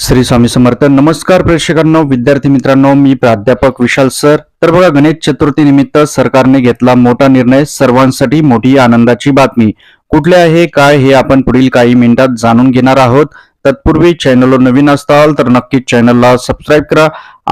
श्री स्वामी समर्थ. नमस्कार प्रेक्षकांनो विद्यार्थी मित्रांनो मी प्राध्यापक विशाल सर. तर बघा गणेश चतुर्थी निमित्त सरकारने घेतला मोठा निर्णय सर्वांसाठी मोठी आनंदाची बातमी. कुठले आहे काय हे आपण पुढील काही मिनिटात जाणून घेणार आहोत. तत्पूर्वी चॅनलवर नवीन असताल तर नक्की चॅनलला सबस्क्राईब करा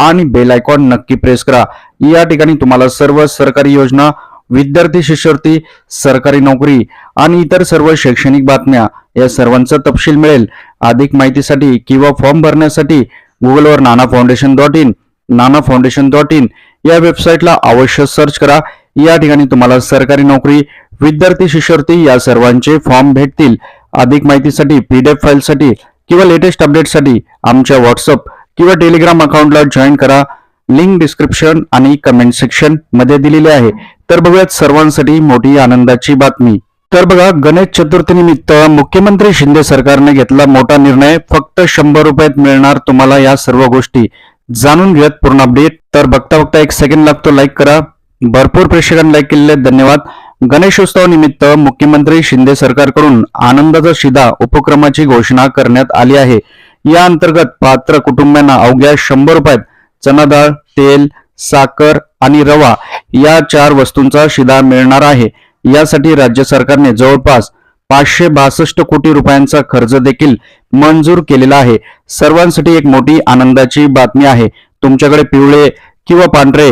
आणि बेल आयकॉन नक्की प्रेस करा. या ठिकाणी तुम्हाला सर्व सरकारी योजना विद्यार्थी शिष्यवृत्ती सरकारी नोकरी आणि इतर सर्व शैक्षणिक बातम्या या सर्वांचा तपशील मिळेल. अधिक माहितीसाठी किंवा फॉर्म भरण्यासाठी गुगलवर Nana foundation dot in Nana foundation dot in या वेबसाईटला अवश्य सर्च करा. या ठिकाणी तुम्हाला सरकारी नोकरी विद्यार्थी शिष्यवृत्ती या सर्वांचे फॉर्म भेटतील. अधिक माहितीसाठी पीडीएफ फाईलसाठी किंवा लेटेस्ट अपडेटसाठी आमच्या व्हॉट्सअप किंवा टेलिग्राम अकाउंटला जॉईन करा. लिंक डिस्क्रिप्शन आणि कमेंट सेक्शनमध्ये दिलेले आहे. तर बघूयात सर्वांसाठी मोठी आनंदाची बातमी. तर बघा गणेश चतुर्थी निमित्त मुख्यमंत्री शिंदे सरकारने घेतला मोठा निर्णय. फक्त शंभर रुपयात मिळणार तुम्हाला या सर्व गोष्टी. जाणून घेत पूर्ण अपडेट तर बघता बघता एक सेकंड लागतो लाईक करा. भरपूर प्रेक्षकांनी लाईक केलेले धन्यवाद. गणेशोत्सव निमित्त मुख्यमंत्री शिंदे सरकारकडून आनंदाचा शिदा उपक्रमाची घोषणा करण्यात आली आहे. या अंतर्गत पात्र कुटुंबांना अवघ्या शंभर रुपयात चना डाळ तेल साखर आणि रवा या चार वस्तूंचा शिदा मिळणार आहे. यासाठी राज्य सरकारने जवळपास पाचशे बासष्ट कोटी रुपयांचा खर्च देखील मंजूर केलेला आहे. सर्वांसाठी एक मोठी आनंदाची बातमी आहे. तुमच्याकडे पिवळे किंवा पांढरे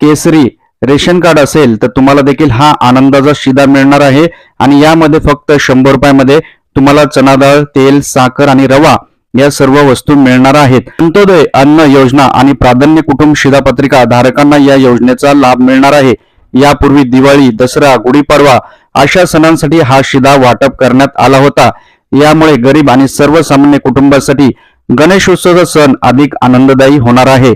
केसरी रेशन कार्ड असेल तर तुम्हाला देखील हा आनंदाचा शिदा मिळणार आहे. आणि यामध्ये फक्त शंभर रुपयामध्ये तुम्हाला चणाडाळ तेल साखर आणि रवा या सर्व वस्तू मिळणार आहेत. अंत्योदय अन्न योजना आणि प्राधान्य कुटुंब शिधापत्रिका धारकांना या योजनेचा लाभ मिळणार आहे. यापूर्वी दिवाळी दसरा गुढीपाडवा अशा सणांसाठी हा शिधा वाटप करण्यात आला होता. यामुळे गरीब आणि सर्वसामान्य कुटुंबासाठी गणेशोत्सवाचा सण अधिक आनंददायी होणार आहे.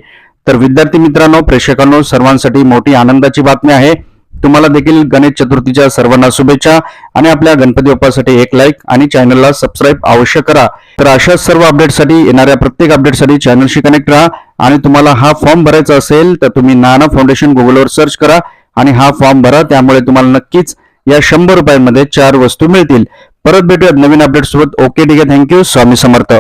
तर विद्यार्थी मित्रांनो प्रेक्षकांनो सर्वांसाठी मोठी आनंदाची बातमी आहे. तुम्हाला देखील गणेश चतुर्थीच्या सर्वांना शुभेच्छा आणि आपल्या गणपती बाप्पासाठी एक लाईक आणि चॅनलला सबस्क्राईब अवश्य करा. तर अशा सर्व अपडेटसाठी येणाऱ्या प्रत्येक अपडेटसाठी चॅनलशी कनेक्ट राहा. आणि तुम्हाला हा फॉर्म भरायचा असेल तर तुम्ही नाना फाउंडेशन गुगलवर सर्च करा आणि हा फॉर्म भरा. त्यामुळे तुम्हाला नक्कीच या शंभर रुपयांमध्ये चार वस्तू मिळतील. परत भेटूयात नवीन अपडेट सोबत. ओके ठीक आहे. Thank you Swami Samarth.